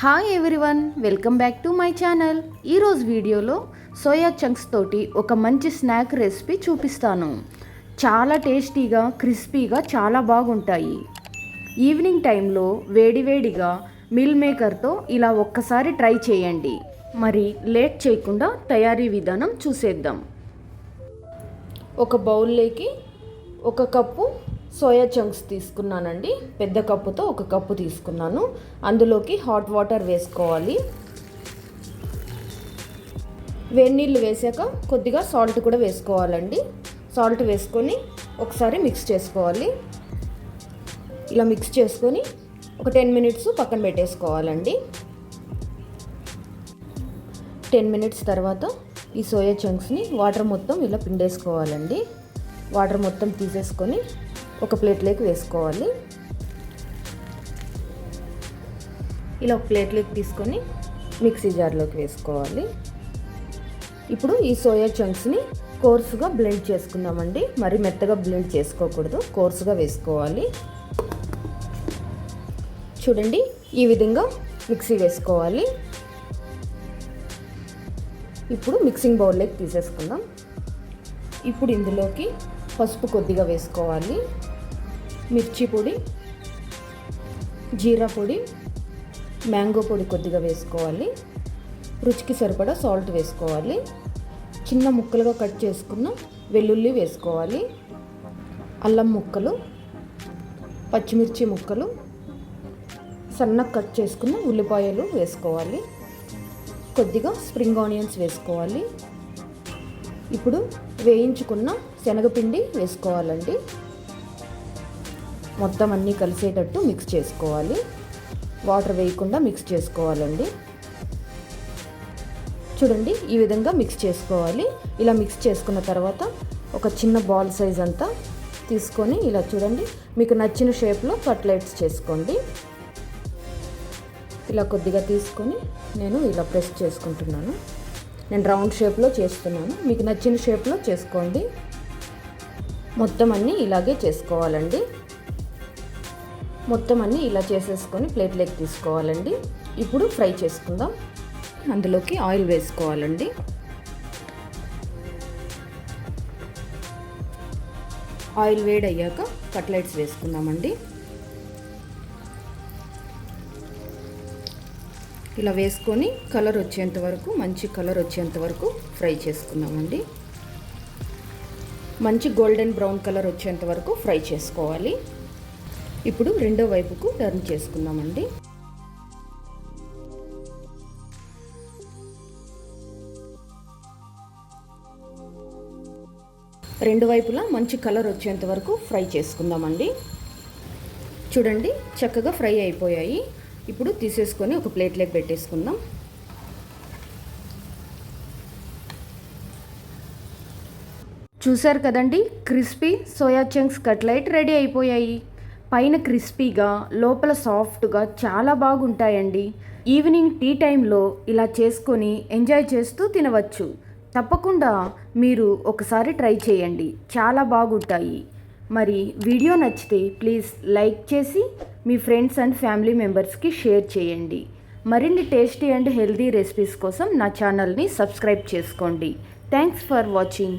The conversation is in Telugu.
Hi everyone welcome back to my channel ఈరోజు వీడియోలో సోయా చంక్స్ తోటి ఒక మంచి స్నాక్ రెసిపీ చూపిస్తాను. చాలా టేస్టీగా క్రిస్పీగా చాలా బాగుంటాయి. ఈవినింగ్ టైంలో వేడివేడిగా మిల్ మేకర్తో ఇలా ఒక్కసారి ట్రై చేయండి. మరి లేట్ చేయకుండా తయారీ విధానం చూసేద్దాం. ఒక బౌల్లోకి ఒక కప్పు సోయా చంక్స్ తీసుకున్నానండి. పెద్ద కప్పుతో ఒక కప్పు తీసుకున్నాను. అందులోకి హాట్ వాటర్ వేసుకోవాలి. వేడి నీళ్ళు వేసాక కొద్దిగా సాల్ట్ కూడా వేసుకోవాలండి. సాల్ట్ వేసుకొని ఒకసారి మిక్స్ చేసుకోవాలి. ఇలా మిక్స్ చేసుకొని ఒక టెన్ మినిట్స్ పక్కన పెట్టేసుకోవాలండి. టెన్ మినిట్స్ తర్వాత ఈ సోయా చంక్స్ని వాటర్ మొత్తం ఇలా పిండేసుకోవాలండి. వాటర్ మొత్తం తీసేసుకొని ఒక ప్లేట్లోకి వేసుకోవాలి. ఇలా ఒక ప్లేట్లోకి తీసుకొని మిక్సీ జార్లోకి వేసుకోవాలి. ఇప్పుడు ఈ సోయా చంక్స్ని కోర్సుగా బ్లెండ్ చేసుకుందామండి. మరి మెత్తగా బ్లెండ్ చేసుకోకూడదు. కోర్సుగా వేసుకోవాలి. చూడండి ఈ విధంగా మిక్సీ వేసుకోవాలి. ఇప్పుడు మిక్సింగ్ బౌల్లోకి తీసేసుకుందాం. ఇప్పుడు ఇందులోకి పసుపు కొద్దిగా వేసుకోవాలి. మిర్చి పొడి జీరా పొడి మ్యాంగో పొడి కొద్దిగా వేసుకోవాలి. రుచికి సరిపడా సాల్ట్ వేసుకోవాలి. చిన్న ముక్కలుగా కట్ చేసుకున్న వెల్లుల్లి వేసుకోవాలి. అల్లం ముక్కలు పచ్చిమిర్చి ముక్కలు సన్నగా కట్ చేసుకున్న ఉల్లిపాయలు వేసుకోవాలి. కొద్దిగా స్ప్రింగ్ ఆనియన్స్ వేసుకోవాలి. ఇప్పుడు వేయించుకున్న శనగపిండి వేసుకోవాలండి. మొత్తం అన్నీ కలిసేటట్టు మిక్స్ చేసుకోవాలి. వాటర్ వేయకుండా మిక్స్ చేసుకోవాలండి. చూడండి ఈ విధంగా మిక్స్ చేసుకోవాలి. ఇలా మిక్స్ చేసుకున్న తర్వాత ఒక చిన్న బాల్ సైజ్ అంతా తీసుకొని ఇలా చూడండి మీకు నచ్చిన షేప్లో కట్లెట్స్ చేసుకోండి. ఇలా కొద్దిగా తీసుకొని నేను ఇలా ప్రెస్ చేసుకుంటున్నాను. నేను రౌండ్ షేప్లో చేస్తున్నాను. మీకు నచ్చిన షేప్లో చేసుకోండి. మొత్తం అన్నీ ఇలాగే చేసుకోవాలండి. మొత్తం అన్నీ ఇలా చేసేసుకొని ప్లేట్లోకి తీసుకోవాలండి. ఇప్పుడు ఫ్రై చేసుకుందాం. అందులోకి ఆయిల్ వేసుకోవాలండి. ఆయిల్ వేడయ్యాక కట్లెట్స్ వేసుకుందామండి. ఇలా వేసుకొని కలర్ వచ్చేంత వరకు మంచి కలర్ వచ్చేంత వరకు ఫ్రై చేసుకుందామండి. మంచి గోల్డెన్ బ్రౌన్ కలర్ వచ్చేంత వరకు ఫ్రై చేసుకోవాలి. ఇప్పుడు రెండో వైపుకు టర్న్ చేసుకుందామండి. రెండు వైపులా మంచి కలర్ వచ్చేంత వరకు ఫ్రై చేసుకుందామండి. చూడండి చక్కగా ఫ్రై అయిపోయాయి. ఇప్పుడు తీసేసుకొని ఒక ప్లేట్లోకి పెట్టేసుకుందాం. చూసారు కదండి crispy soya chunks cutlet ready అయిపోయాయి. పైన క్రిస్పీగా లోపల సాఫ్ట్గా చాలా బాగుంటాయండి. ఈవినింగ్ టీ టైంలో ఇలా చేసుకొని ఎంజాయ్ చేస్తూ తినవచ్చు. తప్పకుండా మీరు ఒకసారి ట్రై చేయండి చాలా బాగుంటాయి. మరి వీడియో నచ్చితే ప్లీజ్ లైక్ చేసి మీ ఫ్రెండ్స్ అండ్ ఫ్యామిలీ మెంబర్స్కి షేర్ చేయండి. మరిన్ని టేస్టీ అండ్ హెల్దీ రెసిపీస్ కోసం నా ఛానల్ని సబ్స్క్రైబ్ చేసుకోండి. Thanks for watching.